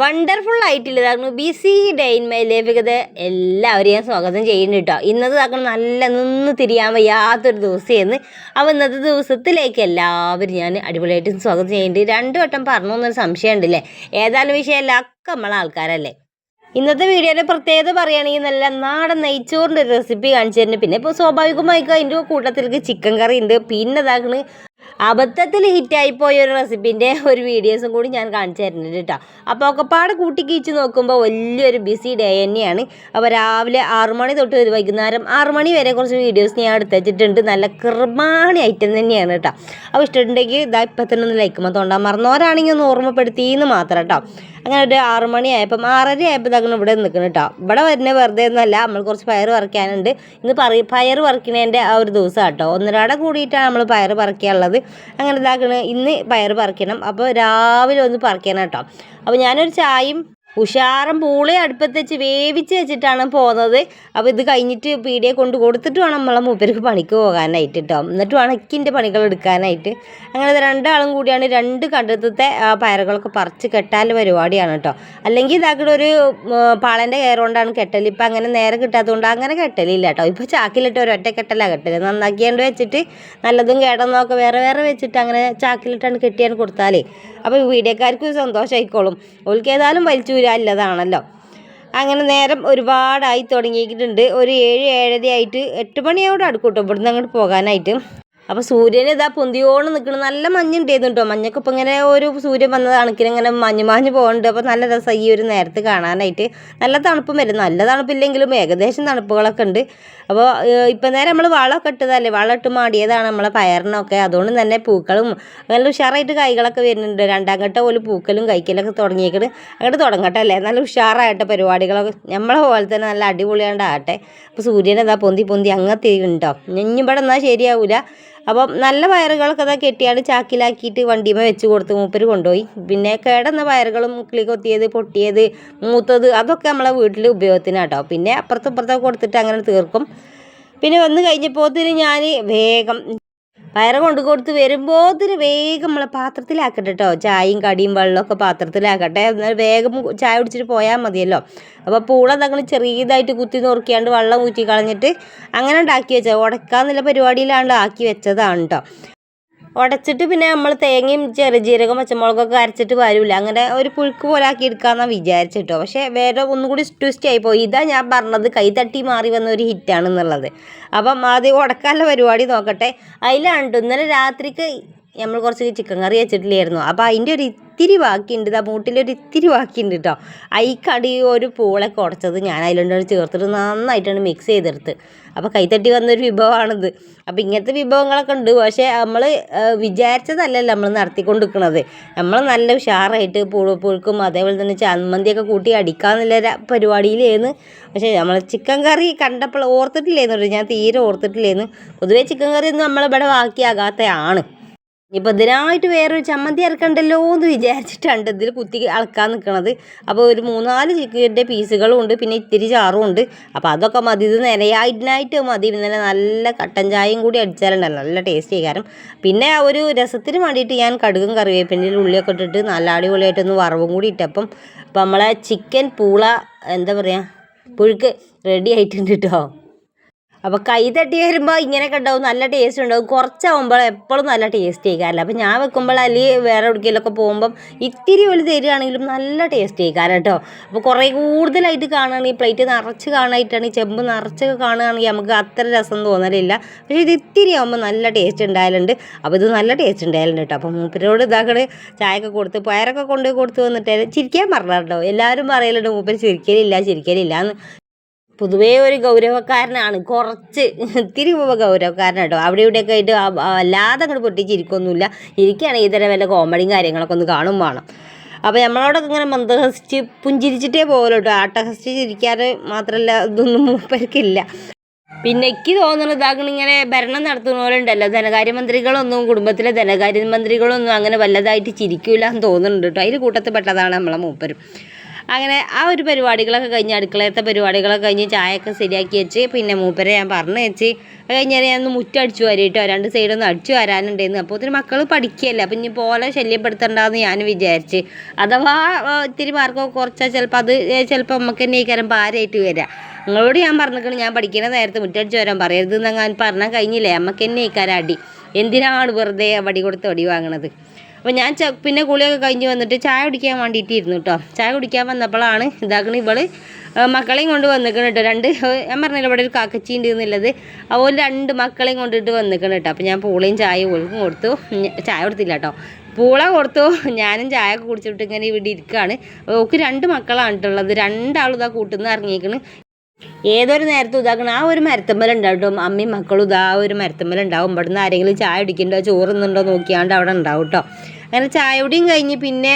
Wonderful ആയിട്ടുള്ളതായിരുന്നു busy day in my ലൈഫിക്കത് എല്ലാവരെയും സ്വാഗതം ചെയ്യുന്നു കേട്ടോ. ഇന്നത്തെ താക്കൾ നല്ല നിന്ന് തിരിയാൻ വയ്യാത്തൊരു ദിവസമായിരുന്നു അപ്പോൾ ഇന്നത്തെ ദിവസത്തിലേക്ക് എല്ലാവരും ഞാൻ അടിപൊളിയായിട്ട് സ്വാഗതം ചെയ്യുന്നുണ്ട്. രണ്ടു വട്ടം പറഞ്ഞു എന്നൊരു സംശയം ഉണ്ടല്ലേ? ഏതായാലും വിഷയമല്ല ഒക്കെ നമ്മളെ ആൾക്കാരല്ലേ? ഇന്നത്തെ വീഡിയോയുടെ പ്രത്യേകത പറയുകയാണെങ്കിൽ നല്ല നാടൻ നെയ്ച്ചോറിന്റെ ഒരു റെസിപ്പി കാണിച്ചു തരുന്നുണ്ട്. പിന്നെ ഇപ്പോൾ സ്വാഭാവികമായിട്ട് അതിന്റെ കൂട്ടത്തിലേക്ക് ചിക്കൻ കറി ഉണ്ട്. പിന്നെ ഇതാക്കണ് അബദ്ധത്തിൽ ഹിറ്റായി പോയ ഒരു റെസിപ്പിന്റെ ഒരു വീഡിയോസും കൂടി ഞാൻ കാണിച്ചു തരുന്നുണ്ട് കേട്ടോ. അപ്പോൾ ഒക്കെപ്പാട് കൂട്ടി കീച്ച് നോക്കുമ്പോൾ വലിയൊരു ബിസി ഡേ തന്നെയാണ്. അപ്പോൾ രാവിലെ ആറു മണി തൊട്ട് ഒരു വൈകുന്നേരം ആറു മണി വരെ കുറച്ച് വീഡിയോസ് ഞാൻ എടുത്തുവെച്ചിട്ടുണ്ട് നല്ല കൃമാണി ഐറ്റം തന്നെയാണ് കേട്ടോ. അപ്പോൾ ഇഷ്ടമുണ്ടെങ്കിൽ ഇതാ ഇപ്പം തന്നെ ഒന്ന് ലൈക്കുമ്പോൾ തൊണ്ടാൻ മറന്നവരാണെങ്കിൽ ഒന്ന് ഓർമ്മപ്പെടുത്തിയെന്ന് മാത്രം കേട്ടോ. അങ്ങനെ ഒരു ആറു മണി ആയപ്പം ആറര ആയപ്പോൾ ഇതാക്കണം ഇവിടെ നിൽക്കണം കേട്ടോ ഇവിടെ വരുന്നത് വെറുതെ ഒന്നുമല്ല. നമ്മൾ കുറച്ച് പയർ പറിക്കാനുണ്ട്. ഇന്ന് പറ പയർ പറിക്കണേന്റെ ആ ഒരു ദിവസം കേട്ടോ ഒന്നരാടെ കൂടിയിട്ടാണ് നമ്മൾ പയർ പറിക്കാനുള്ളത്. അങ്ങനെ ഇതാക്കണ ഇന്ന് പയർ പറിക്കണം. അപ്പോൾ രാവിലെ ഒന്ന് പറിക്കണം കേട്ടോ അപ്പോൾ ഞാനൊരു ചായയും ഉഷാറും പൂളി അടുപ്പത്ത് വെച്ച് വേവിച്ച് വെച്ചിട്ടാണ് പോകുന്നത്. അപ്പോൾ ഇത് കഴിഞ്ഞിട്ട് പീടിയെ കൊണ്ട് കൊടുത്തിട്ട് വേണം നമ്മളെ മൂപ്പർക്ക് പണിക്ക് പോകാനായിട്ട് കേട്ടോ എന്നിട്ട് വേണം ഇക്കിന്റെ പണികൾ എടുക്കാനായിട്ട്. അങ്ങനെ രണ്ടാളും കൂടിയാണ് രണ്ട് കണ്ടത്തെ പയറുകളൊക്കെ പറിച്ച് കെട്ടാൽ പരിപാടിയാണ് കേട്ടോ അല്ലെങ്കിൽ ഇതാക്കിയിട്ട് ഒരു പാളന്റെ കയറുകൊണ്ടാണ് കെട്ടൽ ഇപ്പം അങ്ങനെ നേരെ കിട്ടാത്തതുകൊണ്ട് അങ്ങനെ കെട്ടലില്ല കേട്ടോ ഇപ്പോൾ ചാക്കിലിട്ട് ഒരു ഒറ്റ കെട്ടലാണ് കെട്ടൽ നന്നാക്കിയാണ്ട് വെച്ചിട്ട് നല്ലതും കേടന്നൊക്കെ വേറെ വേറെ വെച്ചിട്ട് അങ്ങനെ ചാക്കിലിട്ടാണ് കെട്ടിയാണ് കൊടുത്താലേ. അപ്പോൾ വീഡിയോക്കാർക്ക് സന്തോഷമായിക്കോളും ഓൾക്ക് ഏതായാലും വലിച്ചു ഇല്ലതാണല്ലോ അങ്ങനെ നേരം ഒരുപാടായി തുടങ്ങിയിട്ടുണ്ട്. ഒരു ഏഴ് ഏഴര ആയിട്ട് എട്ട് മണിയോടെ അടുക്കൂട്ടോ ഇവിടുന്ന് അങ്ങോട്ട് പോകാനായിട്ട്. അപ്പോൾ സൂര്യൻ ഇതാ പൊന്തിയോണം നിൽക്കണം നല്ല മഞ്ഞുണ്ടായിരുന്നു കേട്ടോ മഞ്ഞൊക്കെ ഇപ്പോൾ ഇങ്ങനെ ഒരു സൂര്യൻ വന്നത് കണക്കിന് ഇങ്ങനെ മഞ്ഞ് മാഞ്ഞ് പോകുന്നുണ്ട് അപ്പോൾ നല്ല രസം ഈ ഒരു നേരത്ത് കാണാനായിട്ട്. നല്ല തണുപ്പും വരും. നല്ല തണുപ്പില്ലെങ്കിലും ഏകദേശം തണുപ്പുകളൊക്കെ ഉണ്ട്. അപ്പോൾ ഇപ്പം നേരം നമ്മൾ വളമൊക്കെ ഇട്ടതല്ലേ? വളം ഇട്ട് മാടിയതാണ് നമ്മളെ പയറിനൊക്കെ. അതുകൊണ്ട് തന്നെ പൂക്കളും നല്ല ഉഷാറായിട്ട് കൈകളൊക്കെ വരുന്നുണ്ട്. രണ്ടാം ഘട്ടം പോലെ പൂക്കലും കൈക്കലൊക്കെ തുടങ്ങിയേക്കണ്. അങ്ങോട്ട് തുടങ്ങട്ടെ അല്ലേ നല്ല ഉഷാറായിട്ട് പരിപാടികളൊക്കെ. നമ്മളെ പോലെ തന്നെ നല്ല അടിപൊളിയാണ്ടാകട്ടെ അപ്പോൾ സൂര്യൻ അതാ പൊന്തി പൊന്തി അങ്ങനത്തെ ഉണ്ടോ ഇവിടെ എന്നാൽ ശരിയാവില്ല അപ്പം നല്ല വയറുകളൊക്കെ അതാ കെട്ടിയാണ് ചാക്കിലാക്കിയിട്ട് വണ്ടിമേ വെച്ച് കൊടുത്ത് മൂപ്പര് കൊണ്ടുപോയി. പിന്നെ കേടന്ന പയറുകളും മുക്കിൽ കൊത്തിയത് പൊട്ടിയത് മൂത്തത് അതൊക്കെ നമ്മളെ വീട്ടിൽ ഉപയോഗത്തിനാട്ടോ. പിന്നെ അപ്പുറത്തും ഇപ്പുറത്തൊക്കെ കൊടുത്തിട്ട് അങ്ങനെ തീർക്കും. പിന്നെ വന്ന് കഴിഞ്ഞപ്പോൾ ഞാൻ വേഗം പയറ് കൊണ്ട് കൊടുത്ത് വരുമ്പോത്തിന് വേഗം നമ്മളെ പാത്രത്തിലാക്കട്ടെ കേട്ടോ ചായയും കടിയും വെള്ളമൊക്കെ പാത്രത്തിലാക്കട്ടെ. എന്നാൽ വേഗം ചായ കുടിച്ചിട്ട് പോയാൽ മതിയല്ലോ. അപ്പോൾ പൂള തങ്ങൾ ചെറിയതായിട്ട് കുത്തി നുറുക്കിയാണ്ട് വെള്ളം ഊറ്റി കളഞ്ഞിട്ട് അങ്ങനെ ഉണ്ടാക്കി വെച്ചത്. ഉടക്കാന്നുള്ള പരിപാടിയിലാണ്ട് ആക്കി വെച്ചതാണ് കേട്ടോ ഉടച്ചിട്ട് പിന്നെ നമ്മൾ തേങ്ങയും ചെറുജീരകം പച്ചമുളകൊക്കെ അരച്ചിട്ട് വരില്ല അങ്ങനെ ഒരു പുഴുക്ക് പോലെ ആക്കി എടുക്കാമെന്നാണ് വിചാരിച്ചിട്ടോ. പക്ഷേ വേറെ ഒന്നും കൂടി ട്വിസ്റ്റ് ആയിപ്പോയി ഇതാ ഞാൻ പറഞ്ഞത് കൈ തട്ടി മാറി വന്ന ഒരു ഹിറ്റാണ് എന്നുള്ളത് അപ്പം ആദ്യം ഉടക്കാനുള്ള പരിപാടി നോക്കട്ടെ. അതിലാണ്ട് ഇന്നലെ രാത്രിക്ക് നമ്മൾ കുറച്ച് ചിക്കൻ കറി വെച്ചിട്ടില്ലായിരുന്നു. അപ്പോൾ അതിന്റെ ഒരു ഇത്തിരി ബാക്കിയുണ്ട്. ഇതാ മൂട്ടിലൊരു ഇത്തിരി ബാക്കിയുണ്ട് കേട്ടോ അയിക്കടി ഒരു പൂളൊക്കെ ഉടച്ചത് ഞാൻ അതിലുണ്ട് ചേർത്തിട്ട് നന്നായിട്ടാണ് മിക്സ് ചെയ്തെടുത്ത്. അപ്പോൾ കൈത്തട്ടി വന്നൊരു വിഭവമാണിത്. അപ്പോൾ ഇങ്ങനത്തെ വിഭവങ്ങളൊക്കെ ഉണ്ട്. പക്ഷേ നമ്മൾ വിചാരിച്ചതല്ലല്ലോ നമ്മൾ നടത്തിക്കൊണ്ടിരിക്കുന്നത് നമ്മൾ നല്ല ഉഷാറായിട്ട് പുഴു പുഴുക്കും അതേപോലെ തന്നെ ചമ്മന്തിയൊക്കെ കൂട്ടി അടിക്കാമെന്നുള്ള പരിപാടിയിലേന്ന്. പക്ഷേ നമ്മൾ ചിക്കൻ കറി കണ്ടപ്പോൾ ഓർത്തിട്ടില്ലേന്നു ഞാൻ തീരെ ഓർത്തിട്ടില്ലേന്ന്. പൊതുവേ ചിക്കൻ കറി ഒന്നും നമ്മളിവിടെ ബാക്കിയാകാത്തതാണ് ഇപ്പം ഇതിനായിട്ട് വേറൊരു ചമ്മന്തി അരക്കണ്ടല്ലോ എന്ന് വിചാരിച്ചിട്ടുണ്ട് ഇതിൽ കുത്തി അളക്കാൻ നിൽക്കണത് അപ്പോൾ ഒരു മൂന്നാൽ ചിക്കന്റെ പീസുകളും ഉണ്ട് പിന്നെ ഇത്തിരി ചാറും ഉണ്ട്. അപ്പോൾ അതൊക്കെ മതി. ഇത് നിലയായിട്ടിനായിട്ട് മതി. ഇന്നലെ നല്ല കട്ടൻ ചായയും കൂടി അടിച്ചാലുണ്ടല്ലോ. നല്ല ടേസ്റ്റ് കാരണം പിന്നെ ആ ഒരു രസത്തിന് വേണ്ടിയിട്ട് ഞാൻ കടുകും കറിവേപ്പിന്റെ ഉള്ളിയൊക്കെ ഇട്ടിട്ട് നല്ല അടിപൊളിയായിട്ടൊന്ന് വറവും കൂടി ഇട്ടപ്പം അപ്പം നമ്മളെ ചിക്കൻ പൂള എന്താ പറയുക പുഴുക്ക് റെഡി ആയിട്ടുണ്ട് കേട്ടോ അപ്പോൾ കൈ തട്ടി വരുമ്പോൾ ഇങ്ങനെയൊക്കെ ഉണ്ടാവും നല്ല ടേസ്റ്റ് ഉണ്ടാവും. കുറച്ചാവുമ്പോൾ എപ്പോഴും നല്ല ടേസ്റ്റ് ചെയ്യിക്കാറില്ല അപ്പോൾ ഞാൻ വെക്കുമ്പോൾ അല്ലെങ്കിൽ വേറെ എവിടേക്കെങ്കിലൊക്കെ പോകുമ്പം ഇത്തിരി ഒരു തരികയാണെങ്കിലും നല്ല ടേസ്റ്റ് ചെയ്യിക്കാറ് കേട്ടോ. അപ്പോൾ കുറേ കൂടുതലായിട്ട് കാണുകയാണെങ്കിൽ പ്ലേറ്റ് നിറച്ച് കാണാനായിട്ടാണ് ചെമ്പ് നിറച്ചൊക്കെ കാണുകയാണെങ്കിൽ നമുക്ക് അത്ര രസം തോന്നലില്ല. പക്ഷേ ഇത് ഇത്തിരി ആകുമ്പോൾ നല്ല ടേസ്റ്റ് ഉണ്ടായാലുണ്ട്. അപ്പോൾ ഇത് നല്ല ടേസ്റ്റ് ഉണ്ടായാലുണ്ട് കേട്ടോ. അപ്പോൾ മൂപ്പരോട് ഇതാക്കണ ചായയൊക്കെ കൊടുത്ത് പയറൊക്കെ കൊണ്ടുപോയി കൊടുത്ത് വന്നിട്ട് ചിരിക്കാൻ പറഞ്ഞിട്ടുണ്ടോ എല്ലാവരും പറയലുണ്ട് മൂപ്പര് ചിരിക്കലില്ല ചിരിക്കലില്ല എന്ന്. പൊതുവേ ഒരു ഗൗരവക്കാരനാണ്. കുറച്ച് ഇത്തിരി ഗൗരവക്കാരനാണ് കേട്ടോ അവിടെ ഇവിടെയൊക്കെ ആയിട്ട് അല്ലാതെ അങ്ങോട്ട് പൊട്ടിച്ചിരിക്കൊന്നുമില്ല. ഇരിക്കുകയാണെങ്കിൽ ഇതര വല്ല കോമഡിയും കാര്യങ്ങളൊക്കെ ഒന്ന് കാണും വേണം. അപ്പോൾ നമ്മളോടൊക്കെ ഇങ്ങനെ മന്ദഹസിച്ച് പുഞ്ചിരിച്ചിട്ടേ പോകുമല്ലോ കേട്ടോ. ആട്ടഹസിച്ച് ചിരിക്കാറ് മാത്രമല്ല ഇതൊന്നും മൂപ്പർക്കില്ല. പിന്നെ എനിക്ക് തോന്നുന്നത് ഇതാകുന്ന ഇങ്ങനെ ഭരണം നടത്തുന്നവരുണ്ടല്ലോ ധനകാര്യമന്ത്രികളൊന്നും കുടുംബത്തിലെ ധനകാര്യമന്ത്രികളൊന്നും അങ്ങനെ വല്ലതായിട്ട് ചിരിക്കില്ല എന്ന് തോന്നുന്നുണ്ട് കേട്ടോ. അതിൽ കൂട്ടത്തിൽ പെട്ടതാണ് നമ്മളെ മൂപ്പരും. അങ്ങനെ ആ ഒരു പരിപാടികളൊക്കെ കഴിഞ്ഞ് അടുക്കളയത്തെ പരിപാടികളൊക്കെ കഴിഞ്ഞ് ചായയൊക്കെ ശരിയാക്കി വെച്ച് പിന്നെ മൂപ്പരെ ഞാൻ പറഞ്ഞു വെച്ച് അത് കഴിഞ്ഞാൽ ഞാൻ ഒന്ന് മുറ്റടിച്ചു വരിട്ടോ രണ്ട് സൈഡൊന്ന് അടിച്ചു വരാനുണ്ടായിരുന്നു അപ്പോൾ ഒത്തിരി മക്കൾ പഠിക്കുകയല്ലേ അപ്പം ഇനി പോലെ ശല്യപ്പെടുത്തണ്ടെന്ന് ഞാൻ വിചാരിച്ച്. അഥവാ ഇത്തിരി മാർക്കൊക്കെ കുറച്ചാൽ ചിലപ്പോൾ അത് ചിലപ്പോൾ നമുക്ക് തന്നെ ഈ കാര്യം ഭാരമായിട്ട് വരാം. നിങ്ങളോട് ഞാൻ പറഞ്ഞിരിക്കണം ഞാൻ പഠിക്കുന്ന നേരത്തെ മുറ്റടിച്ച് വരാൻ പറയരുത് എന്നങ്ങാൻ പറഞ്ഞാൽ കഴിഞ്ഞില്ലേ? നമുക്ക് തന്നെ ഈ അടി. എന്തിനാണ് വെറുതെ വടി കൊടുത്ത് വടി വാങ്ങണത്? അപ്പോൾ ഞാൻ ച പിന്നെ കുളിയൊക്കെ കഴിഞ്ഞ് വന്നിട്ട് ചായ കുടിക്കാൻ വേണ്ടിയിട്ട് ഇരുന്നു കേട്ടോ ചായ കുടിക്കാൻ വന്നപ്പോഴാണ് ഇതാക്കണ ഇവൾ മക്കളെയും കൊണ്ട് വന്നിക്കണം കേട്ടോ രണ്ട് ഞാൻ പറഞ്ഞില്ല ഇവിടെ ഒരു കാക്കച്ചി ഉണ്ട് എന്നുള്ളത്. അതുപോലെ രണ്ട് മക്കളെയും കൊണ്ടിട്ട് വന്നിക്കണം കേട്ടോ അപ്പോൾ ഞാൻ പൂളയും ചായ ഒഴുക്കും കൊടുത്തു. ചായ കൊടുത്തില്ല കേട്ടോ പൂള കൊടുത്തു. ഞാനും ചായ കുടിച്ചിട്ട് ഇങ്ങനെ ഇവിടെ ഇരിക്കുകയാണ് ഓക്ക് രണ്ട് മക്കളാണ് കേട്ടുള്ളത് രണ്ടാളും ഇതാ കൂട്ടുന്ന ഇറങ്ങിയേക്കണ്. ഏതൊരു നേരത്തെ ഇതാക്കണം. ആ ഒരു മരത്തമ്മലുണ്ടാവും അമ്മയും മക്കളും ഇതാ ഒരു മരത്തമ്മലുണ്ടാവും. ഇവിടുന്ന് ആരെങ്കിലും ചായ അടിക്കണ്ടോ ചോറുന്നുണ്ടോ? നോക്കിയാണ്ട് അവിടെ ഉണ്ടാവും കേട്ടോ അങ്ങനെ ചായ കുടിയും കഴിഞ്ഞ് പിന്നെ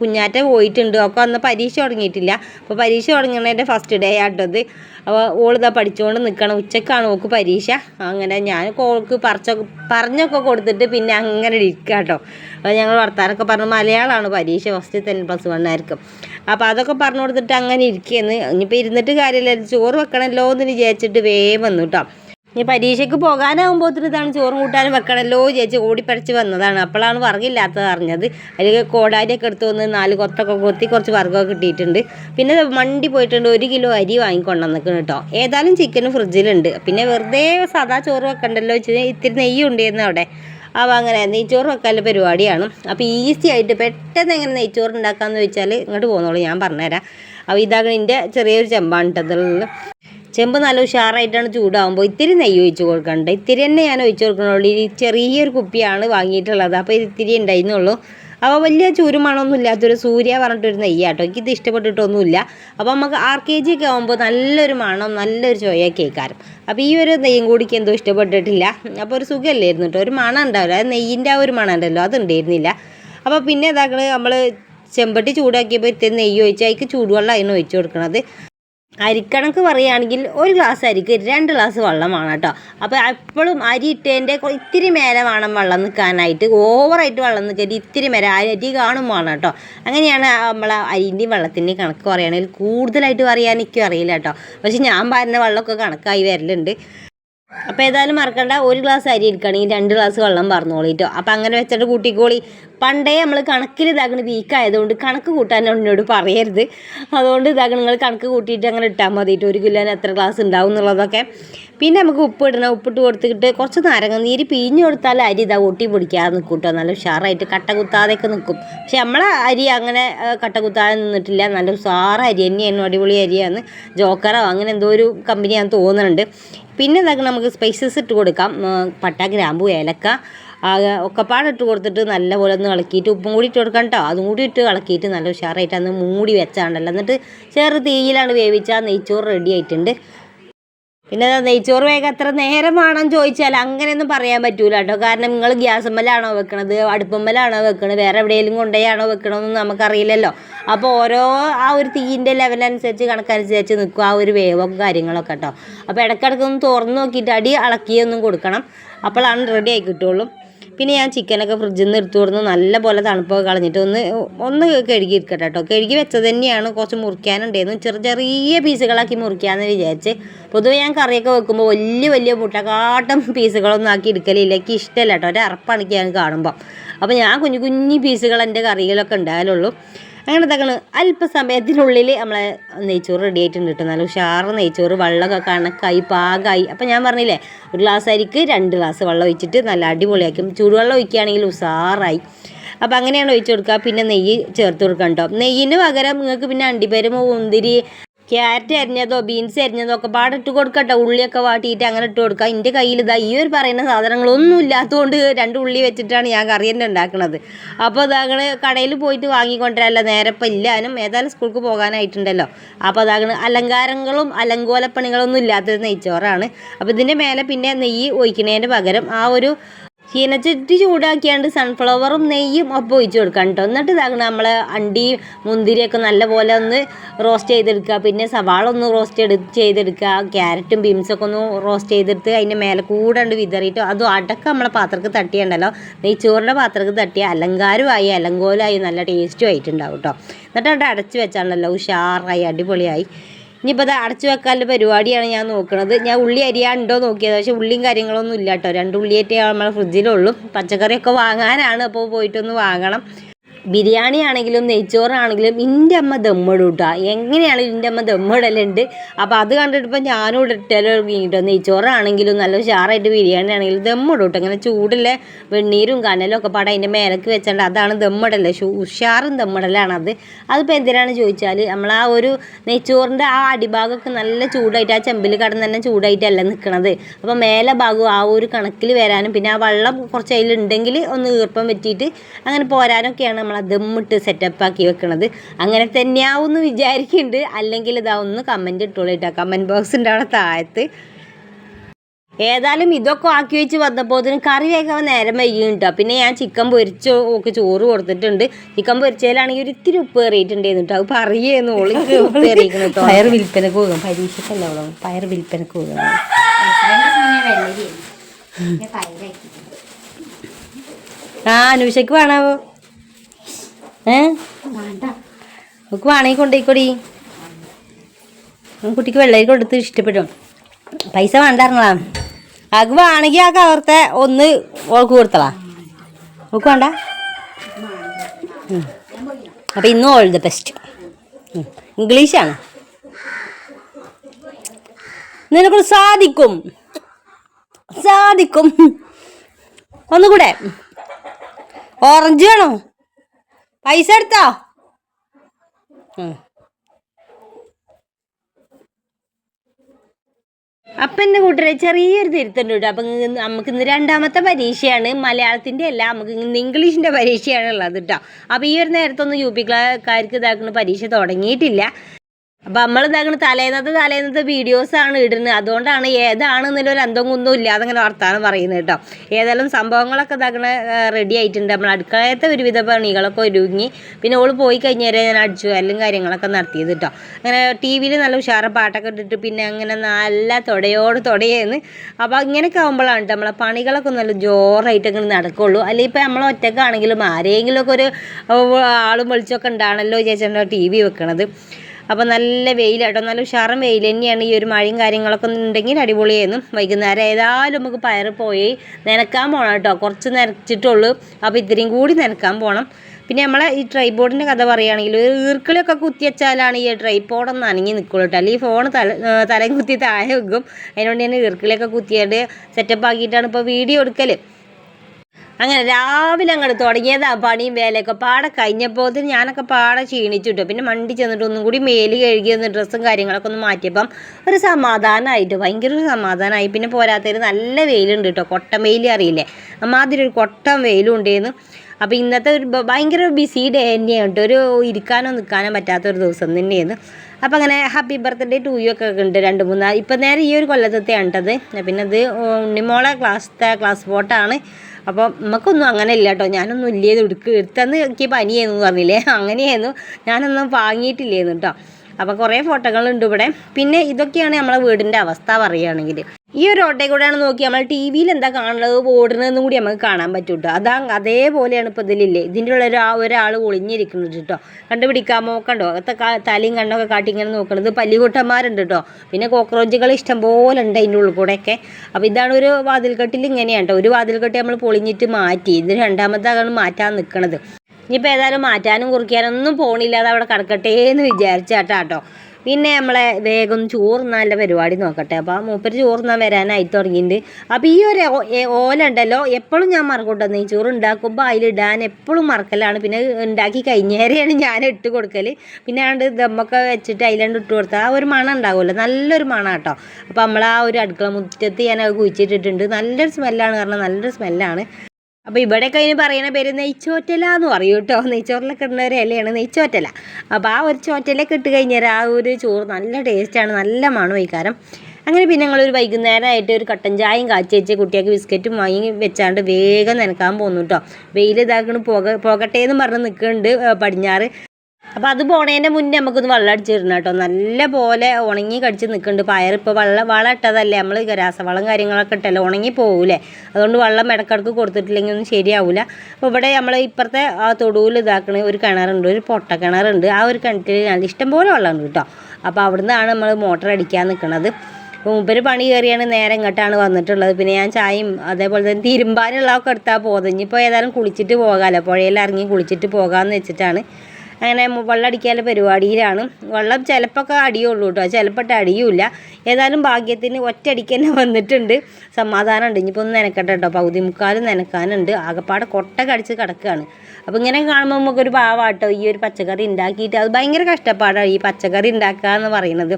കുഞ്ഞാറ്റ പോയിട്ടുണ്ട്. ഒക്കെ അന്ന് പരീക്ഷ തുടങ്ങിയിട്ടില്ല. അപ്പോൾ പരീക്ഷ തുടങ്ങണേന്റെ ഫസ്റ്റ് ഡേ ആട്ടത്. അപ്പോൾ ഓളിതാ പഠിച്ചുകൊണ്ട് നിൽക്കണം ഉച്ചക്കാണ് ഓക്ക് പരീക്ഷ. അങ്ങനെ ഞാൻ ഓൾക്ക് പറിച്ചൊക്കെ പറഞ്ഞൊക്കെ കൊടുത്തിട്ട് പിന്നെ അങ്ങനെ ഇരിക്കുക കേട്ടോ അപ്പോൾ ഞങ്ങൾ വർത്താനൊക്കെ പറഞ്ഞു മലയാളമാണ് പരീക്ഷ ഫസ്റ്റ് തന്നെ പ്ലസ് വൺ ആയിരിക്കും. അപ്പോൾ അതൊക്കെ പറഞ്ഞു കൊടുത്തിട്ട് അങ്ങനെ ഇരിക്കുകയെന്ന് ഇനിയിപ്പോൾ ഇരുന്നിട്ട് കാര്യമില്ല. ചോറ് വെക്കണമല്ലോ എന്ന് വിചാരിച്ചിട്ട് വേഗം വന്നു കേട്ടോ ഇനി പരീക്ഷയ്ക്ക് പോകാനാകുമ്പോഴത്തേന് ഇതാണ് ചോറും കൂട്ടാനും വെക്കണല്ലോ ചേച്ചി ഓടിപ്പറിച്ച് വന്നതാണ്. അപ്പോഴാണ് വർഗമില്ലാത്തത് അറിഞ്ഞത്. അല്ലെങ്കിൽ കോടാരിയൊക്കെ എടുത്തു വന്ന് നാല് കൊത്തൊക്കെ കൊത്തി കുറച്ച് വർഗമൊക്കെ കിട്ടിയിട്ടുണ്ട്. പിന്നെ മണ്ടി പോയിട്ടുണ്ട് ഒരു കിലോ അരി വാങ്ങിക്കൊണ്ടുവന്നിക്കണം കേട്ടോ. ഏതായാലും ചിക്കനും ഫ്രിഡ്ജിലുണ്ട്. പിന്നെ വെറുതെ സാധാ ചോറ് വെക്കണ്ടല്ലോ വെച്ച് ഇത്തിരി നെയ്യുണ്ടായിരുന്നു അവിടെ. അപ്പോൾ അങ്ങനെ നെയ്ച്ചോറ് വെക്കാനുള്ള പരിപാടിയാണ്. അപ്പോൾ ഈസി ആയിട്ട് പെട്ടെന്ന് എങ്ങനെ നെയ്ച്ചോറ് ഉണ്ടാക്കാമെന്ന് വെച്ചാൽ ഇങ്ങോട്ട് പോകുന്നോളൂ ഞാൻ പറഞ്ഞുതരാം. അപ്പോൾ ഇതാണ് എന്റെ ചെറിയൊരു ചെമ്പാണ് കേട്ടത് ചെമ്പ് നല്ല ഉഷാറായിട്ടാണ് ചൂടാകുമ്പോൾ ഇത്തിരി നെയ്യ് ഒഴിച്ച് കൊടുക്കണ്ട ഇത്തിരി തന്നെ ഞാൻ ഒഴിച്ച് കൊടുക്കണുള്ളൂ. ഈ ചെറിയൊരു കുപ്പിയാണ് വാങ്ങിയിട്ടുള്ളത്. അപ്പോൾ ഇത് ഇത്തിരി ഉണ്ടായിരുന്നുള്ളൂ. അപ്പോൾ വലിയ ചൂരുമണമൊന്നും ഇല്ലാത്തൊരു സൂര്യ പറഞ്ഞിട്ടൊരു നെയ്യാട്ടോ എനിക്കിത് ഇഷ്ടപ്പെട്ടിട്ടൊന്നുമില്ല. അപ്പോൾ നമുക്ക് ആർ കെ ജി ഒക്കെ ആകുമ്പോൾ നല്ലൊരു മണം നല്ലൊരു ചോയ കേൾക്കാരും അപ്പോൾ ഈ ഒരു നെയ്യും കൂടിക്ക് എന്തോ ഇഷ്ടപ്പെട്ടിട്ടില്ല. അപ്പോൾ ഒരു സുഖമല്ലായിരുന്നു കേട്ടോ. ഒരു മണം ഉണ്ടാവില്ല. അത് നെയ്യിന്റെ ആ ഒരു മണം ഉണ്ടല്ലോ. അതുണ്ടായിരുന്നില്ല അപ്പോൾ പിന്നെ ഇതാക്കണത് നമ്മൾ ചെമ്പട്ടി ചൂടാക്കിയപ്പോൾ ഇത്തിരി നെയ്യ് ഒഴിച്ച് അതിക്ക് ചൂടുവെള്ളം അതിന് ഒഴിച്ച് കൊടുക്കണത്. അരിക്കണക്ക് പറയുകയാണെങ്കിൽ ഒരു ഗ്ലാസ് അരിക്ക് രണ്ട് ഗ്ലാസ് വെള്ളമാണ് കേട്ടോ. അപ്പോൾ എപ്പോഴും അരി ഇട്ടതിന്റെ ഇത്തിരി മേലെ വേണം വെള്ളം നിൽക്കാനായിട്ട്. ഓവറായിട്ട് വെള്ളം നിൽക്കരുത് ഇത്തിരി മേലെ അരി കാണും വേണം കേട്ടോ. അങ്ങനെയാണ് നമ്മളെ അരിന്റെയും വെള്ളത്തിന്റെയും കണക്ക് പറയുകയാണെങ്കിൽ കൂടുതലായിട്ട് പറയാൻ എനിക്കും അറിയില്ല കേട്ടോ. പക്ഷെ ഞാൻ പറഞ്ഞ വെള്ളമൊക്കെ കണക്കായി വരലുണ്ട്. അപ്പോൾ ഏതായാലും മറക്കണ്ട ഒരു ഗ്ലാസ് അരി എടുക്കുകയാണെങ്കിൽ രണ്ട് ഗ്ലാസ് വെള്ളം പറഞ്ഞോളിട്ടോ. അപ്പോൾ അങ്ങനെ വെച്ചിട്ട് കൂട്ടിക്കോളി. പണ്ടേ നമ്മൾ കണക്കിൽ ഇതാക്കണ വീക്കായതുകൊണ്ട് കണക്ക് കൂട്ടാൻ എന്നോട് പറയരുത്. അതുകൊണ്ട് ഇതാക്കണം നിങ്ങൾ കണക്ക് കൂട്ടിയിട്ട് അങ്ങനെ ഇട്ടാൽ മതിയിട്ട് ഒരു കിലോന് എത്ര ഗ്ലാസ് ഉണ്ടാവും എന്നുള്ളതൊക്കെ. പിന്നെ നമുക്ക് ഉപ്പ് ഇടണം. ഉപ്പിട്ട് കൊടുത്തിട്ട് കുറച്ച് നാരങ്ങ നീര് പിഴിഞ്ഞ് കൊടുത്താൽ അരി ഇതാ ഒട്ടി പിടിക്കാതെ നിൽക്കും കേട്ടോ നല്ല ഉഷാറായിട്ട് കട്ട കുത്താതെയൊക്കെ നിൽക്കും. പക്ഷെ നമ്മളെ അരി അങ്ങനെ കട്ട കുത്താതെ നിന്നിട്ടില്ല. നല്ല ഉഷാറ അരി തന്നെയാണ് അടിപൊളി അരിയാണ്. ജോക്കറോ അങ്ങനെ എന്തോ ഒരു കമ്പനിയാണെന്ന് തോന്നുന്നുണ്ട്. പിന്നെ ഇതാക്കണം നമുക്ക് സ്പൈസസ് ഇട്ട് കൊടുക്കാം. പട്ട ഗ്രാമ്പു ഏലക്ക ഒക്കെപ്പാട് ഇട്ട് കൊടുത്തിട്ട് നല്ലപോലെ ഒന്ന് ഇളക്കിയിട്ട് ഉപ്പും കൂടി ഇട്ട് കൊടുക്കാം കേട്ടോ അതും കൂടി ഇട്ട് ഇളക്കിയിട്ട് നല്ല ഉഷാറായിട്ട് അന്ന് മൂടി വെച്ചാണ്ടല്ലോ. എന്നിട്ട് ചെറു തീയിലാണ് വേവിച്ചാൽ നെയ്ച്ചോറ് റെഡി ആയിട്ടുണ്ട്. പിന്നെ നെയ്ച്ചോറ് വേഗം എത്ര നേരം വേണം ചോദിച്ചാൽ അങ്ങനെയൊന്നും പറയാൻ പറ്റൂല കേട്ടോ. കാരണം നിങ്ങൾ ഗ്യാസമ്മലാണോ വെക്കണത് അടുപ്പമ്മലാണോ വെക്കണത് വേറെ എവിടെയെങ്കിലും കൊണ്ടുപോയാണോ വെക്കണമെന്ന് നമുക്കറിയില്ലല്ലോ. അപ്പോൾ ഓരോ ആ ഒരു തീയിന്റെ ലെവലനുസരിച്ച് കണക്കനുസരിച്ച് നിൽക്കും ആ ഒരു വേവും കാര്യങ്ങളൊക്കെ കേട്ടോ. അപ്പോൾ ഇടയ്ക്കിടയ്ക്ക് ഒന്ന് തുറന്ന് നോക്കിയിട്ട് അടി ഇളക്കിയൊന്നും കൊടുക്കണം. അപ്പോഴാണ് റെഡി ആയി കിട്ടുള്ളൂ. പിന്നെ ഞാൻ ചിക്കനൊക്കെ ഫ്രിഡ്ജിൽ നിന്ന് എടുത്തു കൊടുത്ത് നല്ല പോലെ തണുപ്പൊക്കെ കളഞ്ഞിട്ട് ഒന്ന് ഒന്ന് കഴുകി ഇരിക്കട്ടെ കേട്ടോ കഴുകി വെച്ചത് തന്നെയാണ് കുറച്ച് മുറിക്കാനുണ്ടായിരുന്നു. ചെറിയ ചെറിയ പീസുകളാക്കി മുറിക്കാമെന്ന് വിചാരിച്ച്. പൊതുവെ ഞാൻ കറിയൊക്കെ വെക്കുമ്പോൾ വലിയ വലിയ മുട്ടക്കാട്ടം പീസുകളൊന്നും ആക്കി എടുക്കലില്ല. എനിക്ക് ഇഷ്ടമല്ല കേട്ടോ ഒരു അറപ്പാണ് ഞാൻ കാണുമ്പോൾ അപ്പോൾ ഞാൻ കുഞ്ഞു കുഞ്ഞു പീസുകൾ എന്റെ കറിയിലൊക്കെ ഉണ്ടായാലുള്ളൂ. അങ്ങനെ തകണ് അല്പസമയത്തിനുള്ളിൽ നമ്മളെ നെയ്ച്ചോറ് റെഡി ആയിട്ടുണ്ട് കേട്ടോ നല്ല ഉഷാറ് നെയ്ച്ചോറ് വെള്ളമൊക്കെ കണക്കായി പാകമായി അപ്പം ഞാൻ പറഞ്ഞില്ലേ ഒരു ഗ്ലാസ് അരിക്ക് രണ്ട് ഗ്ലാസ് വെള്ളം ഒഴിച്ചിട്ട് നല്ല അടിപൊളിയാക്കും. ചൂടുവെള്ളം ഒഴിക്കുകയാണെങ്കിൽ ഉഷാറായി അപ്പോൾ അങ്ങനെയാണ് ഒഴിച്ചു കൊടുക്കുക. പിന്നെ നെയ്യ് ചേർത്ത് കൊടുക്കണം കേട്ടോ നെയ്യിന് പകരം നിങ്ങൾക്ക് പിന്നെ അണ്ടിപ്പരിമ മുന്തിരി ക്യാരറ്റ് അരിഞ്ഞതോ ബീൻസ് അരിഞ്ഞതോ ഒക്കെ പാടെ ഇട്ട് കൊടുക്കട്ടോ. ഉള്ളിയൊക്കെ വാട്ടിയിട്ട് അങ്ങനെ ഇട്ട് കൊടുക്കുക. എന്റെ കയ്യിൽ ഇതാ ഈ ഒരു പറയുന്ന സാധനങ്ങളൊന്നും ഇല്ലാത്തതുകൊണ്ട് രണ്ട് ഉള്ളി വെച്ചിട്ടാണ് ഞാൻ കറി തന്നെ ഉണ്ടാക്കുന്നത് അപ്പോൾ അതാകണ് കടയിൽ പോയിട്ട് വാങ്ങിക്കൊണ്ടിരല്ല നേരെ ഇപ്പം ഇല്ലാനും ഏതായാലും സ്കൂൾക്ക് പോകാനായിട്ടുണ്ടല്ലോ. അപ്പോൾ അതാകണ് അലങ്കാരങ്ങളും അലങ്കോലപ്പണികളൊന്നും ഇല്ലാത്തൊരു നെയ്ച്ചോറാണ്. അപ്പോൾ ഇതിന്റെ മേലെ പിന്നെ നെയ്യ് ഒഴിക്കുന്നതിന് പകരം ആ ഒരു ചീനച്ചട്ടി ചൂടാക്കിയാണ്ട് സൺഫ്ലവറും നെയ്യും ഒപ്പം ഒഴിച്ച് കൊടുക്കാം കേട്ടോ എന്നിട്ട് ഇതാകണം നമ്മൾ അണ്ടിയും മുന്തിരിയൊക്കെ നല്ലപോലെ ഒന്ന് റോസ്റ്റ് ചെയ്തെടുക്കുക. പിന്നെ സവാള ഒന്ന് റോസ്റ്റ് എടു ചെയ്തെടുക്കുക. ക്യാരറ്റും ബീൻസൊക്കെ ഒന്ന് റോസ്റ്റ് ചെയ്തെടുത്ത് അതിന്റെ മേലെ കൂടെ ഉണ്ട് വിതറിയിട്ട് അതും അടക്കം നമ്മളെ പാത്രത്തിൽ തട്ടിയുണ്ടല്ലോ. നെയ്ച്ചോറിന്റെ പാത്രത്തിൽ തട്ടിയ അലങ്കാരമായി അലങ്കോലായി നല്ല ടേസ്റ്റും ആയിട്ടുണ്ടാവും കേട്ടോ എന്നിട്ട് അവിടെ അടച്ച് വെച്ചാണല്ലോ ഉഷാറായി അടിപൊളിയായി. ഇനിയിപ്പോൾ അത് അടച്ചു വെക്കാനുള്ള പരിപാടിയാണ് ഞാൻ നോക്കുന്നത് ഞാൻ ഉള്ളി അരിയാണ്ടോ നോക്കിയത്. പക്ഷേ ഉള്ളിയും കാര്യങ്ങളൊന്നും ഇല്ല കേട്ടോ. രണ്ട് ഉള്ളിയേറ്റേ നമ്മളെ ഫ്രിഡ്ജിലുള്ളൂ പച്ചക്കറിയൊക്കെ വാങ്ങാനാണ്. അപ്പോൾ പോയിട്ടൊന്ന് വാങ്ങണം. ബിരിയാണി ആണെങ്കിലും നെയ്ച്ചോറാണെങ്കിലും എന്റെ അമ്മ ദമ്മിടും കേട്ടോ എങ്ങനെയാണ് എന്റെ അമ്മ ദമ്മിടലുണ്ട്? അപ്പോൾ അത് കണ്ടിട്ട് ഇപ്പം ഞാനും ഇടല്ലോ കേട്ടോ നെയ്ച്ചോറാണെങ്കിലും നല്ല ഉഷാറായിട്ട് ബിരിയാണി ആണെങ്കിലും ദമ്മിടും കേട്ടോ ഇങ്ങനെ ചൂടിലെ വെണ്ണീരും കനലും ഒക്കെ പാടെ അതിന്റെ മേലേക്ക് വെച്ചാണ്ട് അതാണ് ദമ്മിടൽ. ഉഷാറും ദമ്മിടലാണ് അത്. അതിപ്പോൾ എന്തിനാണ് ചോദിച്ചാൽ നമ്മൾ ആ ഒരു നെയ്ച്ചോറിന്റെ ആ അടിഭാഗമൊക്കെ നല്ല ചൂടായിട്ട് ആ ചെമ്പിൽ കടന്ന് തന്നെ ചൂടായിട്ടല്ല നിൽക്കണത് അപ്പോൾ മേലെ ഭാഗവും ആ ഒരു കണക്കിൽ വരാനും പിന്നെ ആ വെള്ളം കുറച്ച് അതിലുണ്ടെങ്കിൽ ഒന്ന് ഈർപ്പം പറ്റിയിട്ട് അങ്ങനെ പോരാനൊക്കെയാണ് നമ്മൾ ആ ദമ്മിട്ട് സെറ്റപ്പാക്കി വെക്കണത്. അങ്ങനെ തന്നെയാവുമെന്ന് വിചാരിക്കുന്നുണ്ട് അല്ലെങ്കിൽ ഇതാ ഒന്ന് കമന്റ് ഇട്ടോളൂ കേട്ടോ കമന്റ് ബോക്സിന്റെ അവിടെ താഴത്ത്. ഏതായാലും ഇതൊക്കെ ആക്കി വെച്ച് വന്നപ്പോൾ അതിന് കറി വേഗം നേരം വൈകും കേട്ടോ പിന്നെ ഞാൻ ചിക്കൻ പൊരിച്ചോ ഒക്കെ ചോറ് കൊടുത്തിട്ടുണ്ട്. ചിക്കൻ പൊരിച്ചതിലാണെങ്കിൽ ഒരു ഇത്തിരി ഉപ്പ് കയറിയിട്ടുണ്ടായിരുന്നു കേട്ടോ. അത് പറയുന്നു ഓളി ഉപ്പ് കയറിയിരിക്കണം കേട്ടോ. പയർ വിൽപ്പനക്ക് പോകും. പരീക്ഷയ്ക്കല്ല അവളും പയർ വിൽപ്പനക്ക് പോകും. ആ അനുഷയ്ക്ക് വേണാവോ ഏ? നമുക്ക് വേണമെങ്കിൽ കൊണ്ടുപോയിക്കോടി. കുട്ടിക്ക് വെള്ളരി കൊടുത്ത് ഇഷ്ടപ്പെടും. പൈസ വേണ്ടായിരുന്നതാ അത് വേണമെങ്കിൽ ആ കവർത്തെ ഒന്ന് ഓൾക്ക് കൊടുത്തളാ നമുക്ക് വേണ്ട? അപ്പം ഇന്നും ഓൾ ദ ബെസ്റ്റ്. ഇംഗ്ലീഷാണ്. നിനക്ക് സാധിക്കും. സാധിക്കും. ഒന്നുകൂടെ. ഓറഞ്ച് വേണോ? പൈസ എടുത്തോ. അപ്പം എന്റെ കൂട്ടരെ ചെറിയൊരു തിരുത്തുണ്ട് കേട്ടോ. അപ്പം നമുക്ക് ഇന്ന് രണ്ടാമത്തെ പരീക്ഷയാണ്. മലയാളത്തിന്റെ അല്ല നമുക്ക് ഇന്ന് ഇംഗ്ലീഷിന്റെ പരീക്ഷയാണ് ഉള്ളത് കേട്ടോ. അപ്പോൾ ഈ ഒരു നേരത്തൊന്നും യു പി കാർക്ക് ഇതാക്കുന്ന പരീക്ഷ തുടങ്ങിയിട്ടില്ല. അപ്പം നമ്മൾ എന്താക്കണ? തലേന്നത് തലേന്നത് ആണ് ഇടുന്നത്. അതുകൊണ്ടാണ് ഏതാണെന്നൊരു അന്തം കുന്തം ഇല്ലാതെ അങ്ങനെ വർത്താനം പറയുന്നത് കേട്ടോ. ഏതായാലും സംഭവങ്ങളൊക്കെ ഇതാക്കണ റെഡി ആയിട്ടുണ്ട്. നമ്മൾ അടുക്കളയത്തെ ഒരുവിധ പണികളൊക്കെ ഒരുങ്ങി. പിന്നെ ഓൾ പോയി കഴിഞ്ഞേരെ ഞാൻ അടിച്ചു എല്ലാം കാര്യങ്ങളൊക്കെ നടത്തിയത് കേട്ടോ. അങ്ങനെ ടി വിയിൽ നല്ല ഉഷാറ പാട്ടൊക്കെ ഇട്ടിട്ട് പിന്നെ അങ്ങനെ നല്ല തുടയോട് തുടയേന്ന്. അപ്പോൾ ഇങ്ങനെയൊക്കെ ആകുമ്പോഴാണ് കേട്ടോ നമ്മളെ പണികളൊക്കെ നല്ല ജോറായിട്ട് അങ്ങനെ നടക്കുള്ളൂ. അല്ലെങ്കിൽ ഇപ്പോൾ നമ്മൾ ഒറ്റക്കാണെങ്കിലും ആരെങ്കിലും ഒക്കെ ഒരു ആളും വെളിച്ചമൊക്കെ ഉണ്ടാണല്ലോ ചേച്ചി ടി വി വെക്കണത്. അപ്പോൾ നല്ല വെയിലാട്ടോ നല്ല ഉഷാറും വെയിൽ തന്നെയാണ് ഈ ഒരു മഴയും കാര്യങ്ങളൊക്കെ ഉണ്ടെങ്കിൽ അടിപൊളിയായിരുന്നു. വൈകുന്നേരം ഏതായാലും നമുക്ക് പയർ പോയി നനക്കാൻ പോകണം കേട്ടോ. കുറച്ച് നനച്ചിട്ടുള്ളൂ. അപ്പോൾ ഇത്രയും കൂടി നനക്കാൻ പോകണം പിന്നെ നമ്മളെ ഈ ട്രൈ ട്രൈബോർഡിന്റെ കഥ പറയുകയാണെങ്കിൽ ഒരു ഈർക്കിളിയൊക്കെ കുത്തി വെച്ചാലാണ് ഈ ട്രൈബോർഡൊന്ന് അനങ്ങി നിൽക്കുള്ളൂ കേട്ടോ. അല്ലെങ്കിൽ ഫോൺ തല തലയും കുത്തി താഴെ വെക്കും. അതിനുകൊണ്ട് തന്നെ ഈർക്കിളിയൊക്കെ കുത്തിയിട്ട് സെറ്റപ്പ് ആക്കിയിട്ടാണ് ഇപ്പോൾ വീഡിയോ എടുക്കൽ അങ്ങനെ രാവിലെ അങ്ങോട്ട് തുടങ്ങിയതാ പണിയും വേലയൊക്കെ പാടെ കഴിഞ്ഞപ്പോൾ ഞാനൊക്കെ പാടെ ക്ഷീണിച്ചിട്ടു. പിന്നെ മണ്ടി ചെന്നിട്ട് ഒന്നും കൂടി മേൽ കഴുകി ഒന്ന് ഡ്രസ്സും കാര്യങ്ങളൊക്കെ ഒന്ന് മാറ്റിയപ്പം ഒരു സമാധാനമായിട്ട് ഭയങ്കര ഒരു സമാധാനമായി പിന്നെ പോരാത്തതിന് നല്ല വെയിലുണ്ട് കേട്ടോ കൊട്ടം വെയിൽ അറിയില്ലേ? അമ്മാതിരി ഒരു കൊട്ടം വെയിലും ഉണ്ടേന്ന് അപ്പോൾ ഇന്നത്തെ ഒരു ഭയങ്കര ബിസി ഡേ തന്നെയാണ് ഒരു ഇരിക്കാനോ നിൽക്കാനോ പറ്റാത്ത ഒരു ദിവസം തന്നെയായിരുന്നു അപ്പോൾ അങ്ങനെ ഹാപ്പി ബർത്ത്ഡേ ടു യു ഒക്കെ ഉണ്ട് രണ്ട് മൂന്ന് ഇപ്പം നേരെ ഈ ഒരു കൊല്ലത്തെ ഉണ്ടത് പിന്നെ അത് ഉണ്ണിമോളെ ക്ലാസ്സത്തെ ക്ലാസ് ഫോട്ടാണ് അപ്പോൾ നമുക്കൊന്നും അങ്ങനെ ഇല്ല കേട്ടോ. ഞാനൊന്നും ഇല്ലേത് എടുക്ക് എടുത്തെന്ന് എനിക്ക് പനിയായിരുന്നു പറഞ്ഞില്ലേ? അങ്ങനെയായിരുന്നു. ഞാനൊന്നും വാങ്ങിയിട്ടില്ലായിരുന്നു കേട്ടോ. അപ്പോൾ കുറേ ഫോട്ടോകളുണ്ട് ഇവിടെ. പിന്നെ ഇതൊക്കെയാണ് നമ്മളെ വീടിന്റെ അവസ്ഥ പറയുകയാണെങ്കിൽ. ഈ ഒരു ഓട്ടയിൽ കൂടെയാണ് നോക്കി നമ്മൾ ടി വിയിൽ എന്താ കാണുന്നത് ഓടുന്നതെന്നും കൂടി നമുക്ക് കാണാൻ പറ്റും കേട്ടോ അതാ അതേപോലെയാണ് ഇപ്പോൾ ഇതിലില്ലേ. ഇതിന്റെ ഉള്ള ആ ഒരാൾ ഒളിഞ്ഞിരിക്കുന്നത് കേട്ടോ കണ്ടുപിടിക്കാമോ? കണ്ടോ? തലയും കണ്ണൊക്കെ കാട്ടി ഇങ്ങനെ നോക്കണത് പല്ലിക്കുട്ടന്മാരുണ്ട് കേട്ടോ പിന്നെ കോക്രോച്ചുകൾ ഇഷ്ടം പോലെ ഉണ്ട് അതിന്റെ ഉള്ളിൽ കൂടെയൊക്കെ. അപ്പോൾ ഇതാണ് ഒരു വാതിൽക്കെട്ടിൽ ഇങ്ങനെയാണ് കേട്ടോ ഒരു വാതിൽക്കെട്ട് നമ്മൾ പൊളിഞ്ഞിട്ട് മാറ്റി. ഇത് രണ്ടാമത്താണ് മാറ്റാൻ നിൽക്കണത്. ഇനിയിപ്പോൾ ഏതായാലും മാറ്റാനും കുറിക്കാനൊന്നും പോണില്ല. അത് അവിടെ കിടക്കട്ടെ എന്ന് വിചാരിച്ചാട്ടാ കേട്ടോ പിന്നെ നമ്മളെ വേഗം ചോറുന്നാനുള്ള പരിപാടി നോക്കട്ടെ. അപ്പോൾ ആ മൂപ്പര് ചോറുന്നാൻ വരാനായി തുടങ്ങിയിട്ടുണ്ട്. അപ്പോൾ ഈ ഒരു ഓല ഉണ്ടല്ലോ എപ്പോഴും ഞാൻ മറക്കൂട്ടോ നെയ്ച്ചോറ് ഉണ്ടാക്കുമ്പോൾ അതിലിടാൻ എപ്പോഴും മറക്കലാണ്. പിന്നെ ഉണ്ടാക്കി കഴിഞ്ഞേരെയാണ് ഞാൻ ഇട്ട് കൊടുക്കൽ പിന്നെ ആണ്ട് ദമ്മൊക്കെ വെച്ചിട്ട് അതിലാണ്ട് ഇട്ട് കൊടുത്താൽ ആ ഒരു മണം ഉണ്ടാകുമല്ലോ നല്ലൊരു മണം കേട്ടോ അപ്പോൾ നമ്മൾ ആ ഒരു അടുക്കള മുറ്റത്ത് ഞാൻ അത് കുഴിച്ചിട്ടിട്ടുണ്ട്. നല്ലൊരു സ്മെല്ലാണ് കാരണം നല്ലൊരു സ്മെല്ലാണ് അപ്പോൾ ഇവിടെയൊക്കെ അതിന് പറയുന്ന പേര് നെയ്ച്ചോറ്റല എന്ന് പറയും കേട്ടോ. നെയ്ച്ചോറിലൊക്കെ ഇടുന്ന ഒരു ഇലയാണ് നെയ്ച്ചോറ്റല. അപ്പോൾ ആ ഒരു ചോറ്റലൊക്കെ ഇട്ട് കഴിഞ്ഞാൽ ആ ഒരു ചോറ് നല്ല ടേസ്റ്റാണ് നല്ല മണം വൈകാരം അങ്ങനെ പിന്നെ ഞങ്ങളൊരു വൈകുന്നേരമായിട്ട് ഒരു കട്ടൻ ചായയും കാച്ചി വെച്ച് കുട്ടികൾക്ക് ബിസ്ക്കറ്റും വാങ്ങി വെച്ചാണ്ട് വേഗം നനക്കാൻ പോന്നു കേട്ടോ. വെയിൽ ഇതാക്കണ പോക പോകട്ടെ എന്ന് പറഞ്ഞ് നിൽക്കുന്നുണ്ട് പടിഞ്ഞാറ്. അപ്പോൾ അത് പോണേന്റെ മുന്നേ നമുക്കൊന്ന് വെള്ളം അടിച്ചിടണം കേട്ടോ. നല്ല പോലെ ഉണങ്ങി കടിച്ച് നിൽക്കുന്നുണ്ട് പയർ ഇപ്പോൾ വെള്ളം വളം ഇട്ടതല്ലേ? നമ്മൾ രാസവളം കാര്യങ്ങളൊക്കെ ഇട്ടല്ലേ? ഉണങ്ങി പോകൂലേ അതുകൊണ്ട് വെള്ളം ഇടക്കിടക്ക് കൊടുത്തിട്ടില്ലെങ്കിൽ ഒന്നും ശരിയാവില്ല അപ്പോൾ ഇവിടെ നമ്മൾ ഇപ്പുറത്തെ ആ തൊടുവിൽ ഇതാക്കണ ഒരു കിണറുണ്ട്. ഒരു പൊട്ട കിണറുണ്ട്. ആ ഒരു കിണറ്റിൽ നല്ല ഇഷ്ടംപോലെ വെള്ളമുണ്ട് കേട്ടോ. അപ്പോൾ അവിടുന്നാണ് നമ്മൾ മോട്ടർ അടിക്കാൻ നിൽക്കുന്നത് അപ്പോൾ മൂപ്പര് പണി കയറിയാണ് നേരെ ഇങ്ങോട്ടാണ് വന്നിട്ടുള്ളത്. പിന്നെ ഞാൻ ചായയും അതേപോലെ തന്നെ തിരുമ്പാനുള്ളതൊക്കെ എടുത്താൽ പോകുന്നത് ഇനിയിപ്പോൾ ഏതായാലും കുളിച്ചിട്ട് പോകാമല്ലോ പുഴയിൽ ഇറങ്ങി കുളിച്ചിട്ട് പോകാമെന്ന് വെച്ചിട്ടാണ്. അങ്ങനെ മു- വെള്ളം അടിക്കാനുള്ള പരിപാടിയിലാണ്. വെള്ളം ചിലപ്പോൾ അടിയുള്ളൂ കേട്ടോ ചിലപ്പോൾ അടിയൂല ഏതായാലും ഭാഗ്യത്തിന് ഒറ്റയടിക്ക് തന്നെ വന്നിട്ടുണ്ട്. സമാധാനമുണ്ട്. ഇനിയിപ്പോൾ ഒന്ന് നനക്കട്ടെ കേട്ടോ പകുതി മുക്കാലും നനക്കാനുണ്ട്. ആകെപ്പാടെ കൊട്ട കടിച്ച് കിടക്കുകയാണ് അപ്പോൾ ഇങ്ങനെ കാണുമ്പോൾ നമുക്കൊരു പാവാട്ടോ ഈ ഒരു പച്ചക്കറി ഉണ്ടാക്കിയിട്ട് അത് ഭയങ്കര കഷ്ടപ്പാടാണ് ഈ പച്ചക്കറി ഉണ്ടാക്കുക എന്ന് പറയുന്നത്.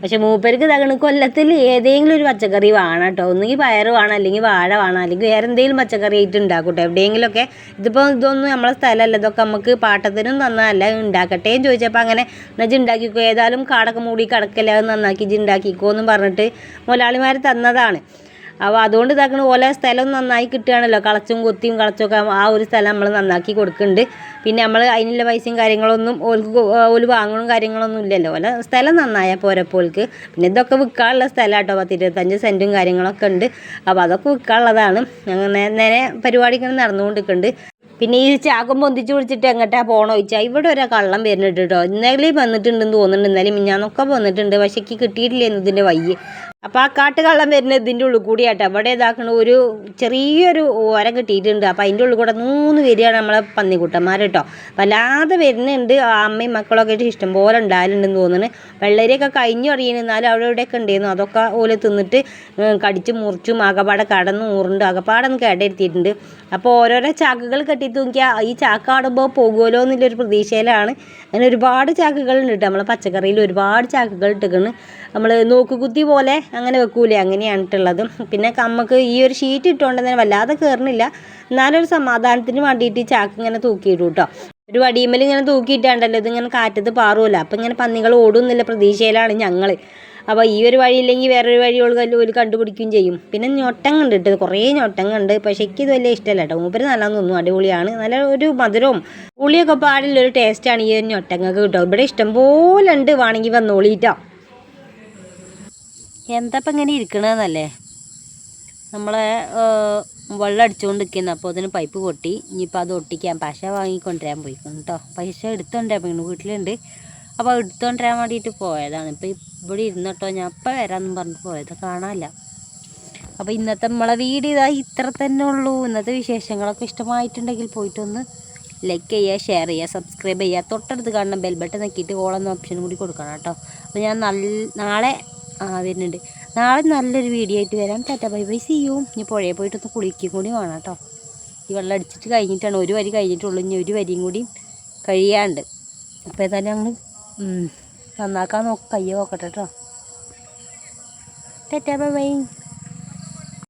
പക്ഷെ മൂപ്പർക്ക് തകണ് കൊല്ലത്തിൽ ഏതെങ്കിലും ഒരു പച്ചക്കറി വേണം കേട്ടോ. ഒന്നുകിൽ പയർ വേണം അല്ലെങ്കിൽ വാഴ വേണം അല്ലെങ്കിൽ വേറെ എന്തെങ്കിലും പച്ചക്കറി ആയിട്ട് ഉണ്ടാക്കും കേട്ടോ. എവിടെയെങ്കിലുമൊക്കെ ഇതിപ്പോൾ ഇതൊന്നും നമ്മളെ സ്ഥലമല്ല ഇതൊക്കെ നമുക്ക് പാട്ടത്തിനും തന്നതല്ല ഉണ്ടാക്കട്ടേന്ന് ചോദിച്ചപ്പോൾ അങ്ങനെ എന്നാൽ ഉണ്ടാക്കിക്കോ ഏതായാലും കാടൊക്കെ മൂടി കിടക്കല്ലേ നന്നാക്കി ഇത് ഉണ്ടാക്കിക്കോ എന്നും പറഞ്ഞിട്ട് മുതലാളിമാർ തന്നതാണ്. അപ്പോൾ അതുകൊണ്ട് ഇതാക്കണ ഓല സ്ഥലം നന്നായി കിട്ടുകയാണല്ലോ. കളച്ചും കൊത്തിയും കളച്ചൊക്കെ ആ ഒരു സ്ഥലം നമ്മൾ നന്നാക്കി കൊടുക്കുന്നുണ്ട്. പിന്നെ നമ്മൾ അതിനുള്ള പൈസയും കാര്യങ്ങളൊന്നും ഓൽക്ക് ഓൽ വാങ്ങണം കാര്യങ്ങളൊന്നും ഇല്ലല്ലോ. ഓല സ്ഥലം നന്നായ പോരപ്പോൽക്ക് പിന്നെ ഇതൊക്കെ വിൽക്കാനുള്ള സ്ഥലം കേട്ടോ പത്ത് ഇരുപത്തഞ്ച് സെന്റും കാര്യങ്ങളൊക്കെ ഉണ്ട്. അപ്പോൾ അതൊക്കെ വിൽക്കാനുള്ളതാണ് അങ്ങനെ നേരെ പരിപാടി ഇങ്ങനെ നടന്നുകൊണ്ടിരിക്കുന്നുണ്ട്. പിന്നെ ഈ ചാക്കും പൊന്തിച്ച് പിടിച്ചിട്ട് എങ്ങോട്ടാ പോകണോ ചോദിച്ചാൽ ഇവിടെ ഒരു കള്ളം വരുന്നുണ്ട് കേട്ടോ. ഇന്നലെ വന്നിട്ടുണ്ടെന്ന് തോന്നുന്നുണ്ട്. ഇന്നലെ മിഞ്ഞാന്നൊക്കെ വന്നിട്ടുണ്ട്. പക്ഷേ എനിക്ക് കിട്ടിയിട്ടില്ലായിരുന്നു ഇതിന്റെ വയ്യ. അപ്പോൾ ആ കാട്ടുകള്ളം വരുന്നത് ഇതിന്റെ ഉള്ളിൽ കൂടിയാട്ടോ. അവിടെ ഇതാക്കണ ഒരു ചെറിയൊരു ഓരം കിട്ടിയിട്ടുണ്ട്. അപ്പോൾ അതിന്റെ ഉള്ളിൽ കൂടെ മൂന്ന് വരികയാണ് നമ്മളെ പന്നിക്കുട്ടന്മാർ കേട്ടോ വല്ലാതെ വരുന്നുണ്ട് അമ്മയും മക്കളൊക്കെ ആയിട്ട് ഇഷ്ടംപോലെ ഉണ്ടായാലുണ്ടെന്ന് തോന്നുന്നു. വെള്ളരിയൊക്കെ കഴിഞ്ഞു അറിയുന്നു എന്നാലും അവിടെ ഇവിടെയൊക്കെ ഉണ്ടായിരുന്നു അതൊക്കെ ഓൽ തിന്നിട്ട് കടിച്ചു മുറിച്ചും ആകപ്പാടെ കടന്ന് ഊറുണ്ട് ആകപ്പാടൊന്ന് കേടെടുത്തിയിട്ടുണ്ട് അപ്പോൾ ഓരോരോ ചാക്കുകൾ കെട്ടി തൂക്കിയാൽ ഈ ചാക്ക് ആടുമ്പോൾ പോകുമല്ലോ എന്നുള്ളൊരു പ്രതീക്ഷയിലാണ്. അങ്ങനെ ഒരുപാട് ചാക്കുകളുണ്ട് കേട്ടോ. നമ്മളെ പച്ചക്കറിയിൽ ഒരുപാട് ചാക്കുകൾ ഇട്ടിക്കണ് നമ്മൾ നോക്കുകുത്തി പോലെ അങ്ങനെ വെക്കൂലേ അങ്ങനെയാണ് ഇട്ടുള്ളത് പിന്നെ നമുക്ക് ഈ ഒരു ഷീറ്റ് ഇട്ടുകൊണ്ട് തന്നെ വല്ലാതെ കയറണില്ല എന്നാലും ഒരു സമാധാനത്തിന് വേണ്ടിയിട്ട് ചാക്ക് ഇങ്ങനെ തൂക്കിയിടും കേട്ടോ ഒരു വടിയുമ്മൽ ഇങ്ങനെ തൂക്കിയിട്ടാണ്ടല്ലോ ഇതിങ്ങനെ കാറ്റത്ത് പാറുമല്ലോ അപ്പം ഇങ്ങനെ പന്നികൾ ഓടുന്നില്ല പ്രതീക്ഷയിലാണ് ഞങ്ങൾ അപ്പോൾ ഈ ഒരു വഴിയില്ലെങ്കിൽ വേറൊരു വഴി ഒരു കണ്ടുപിടിക്കുകയും ചെയ്യും. പിന്നെ ഞൊട്ടങ്ങ ഉണ്ട് ഇട്ടത് കുറേ ഞൊട്ടങ്ങ ഉണ്ട് പക്ഷേ എനിക്ക് ഇത് വലിയ ഇഷ്ടമല്ല കേട്ടോ. മൂപ്പര് നല്ലതെന്ന് തോന്നുന്നു അടിപൊളിയാണ്. നല്ല ഒരു മധുരവും പുളിയൊക്കെ പാടില്ല ഒരു ടേസ്റ്റാണ് ഈ ഒരു ഞൊട്ടങ്ങൾക്ക് കേട്ടോ. ഇവിടെ ഇഷ്ടം പോലെ ഉണ്ട് വേണമെങ്കിൽ വന്നോളിട്ടോ. എന്താ ഇപ്പം ഇങ്ങനെ ഇരിക്കണതെന്നല്ലേ നമ്മളെ വെള്ളം അടിച്ചുകൊണ്ട് നിൽക്കുന്നു അപ്പോൾ അതിന് പൈപ്പ് പൊട്ടി. ഇനിയിപ്പോൾ അത് ഒട്ടിക്കാൻ പശ വാങ്ങിക്കൊണ്ടുവരാൻ പോയിക്കുന്നു കേട്ടോ പൈസ എടുത്തോണ്ടേ പോയിക്കുന്നു. വീട്ടിലുണ്ട്. അപ്പോൾ എടുത്തോണ്ടരാൻ വേണ്ടിയിട്ട് പോയതാണ്. ഇപ്പോൾ ഇവിടെ ഇരുന്നോട്ടോ ഞാൻ അപ്പം വരാമെന്നും പറഞ്ഞിട്ട് പോയത്. കാണാനില്ല. അപ്പോൾ ഇന്നത്തെ നമ്മളെ വീട് ഇതാ ഇത്ര തന്നെ ഉള്ളൂ. ഇന്നത്തെ വിശേഷങ്ങളൊക്കെ ഇഷ്ടമായിട്ടുണ്ടെങ്കിൽ പോയിട്ടൊന്ന് ലൈക്ക് ചെയ്യുക ഷെയർ ചെയ്യുക സബ്സ്ക്രൈബ് ചെയ്യുക തൊട്ടടുത്ത് കാണുന്ന ബെൽ ബട്ടൺ നോക്കിയിട്ട് ഓളെന്ന ഓപ്ഷൻ കൂടി കൊടുക്കണം കേട്ടോ അപ്പോൾ ഞാൻ നല്ല നാളെ ആ വരുന്നുണ്ട്. നാളെ നല്ലൊരു വീഡിയോ ആയിട്ട് വരാം. Tata bye bye. See you ഇനി പുഴയിൽ പോയിട്ടൊന്ന് കുളിക്കും കൂടി വേണം കേട്ടോ. ഈ വെള്ളം അടിച്ചിട്ട് കഴിഞ്ഞിട്ടാണ്. ഒരു വരി കഴിഞ്ഞിട്ടുള്ളൂ. ഇനി ഒരു വരിയും കൂടി കഴിയാണ്ട്. അപ്പോൾ ഏതായാലും ഞങ്ങൾ നന്നാക്കാൻ നോക്കി. കയ്യെ നോക്കട്ടെ കേട്ടോ. Tata bye bye.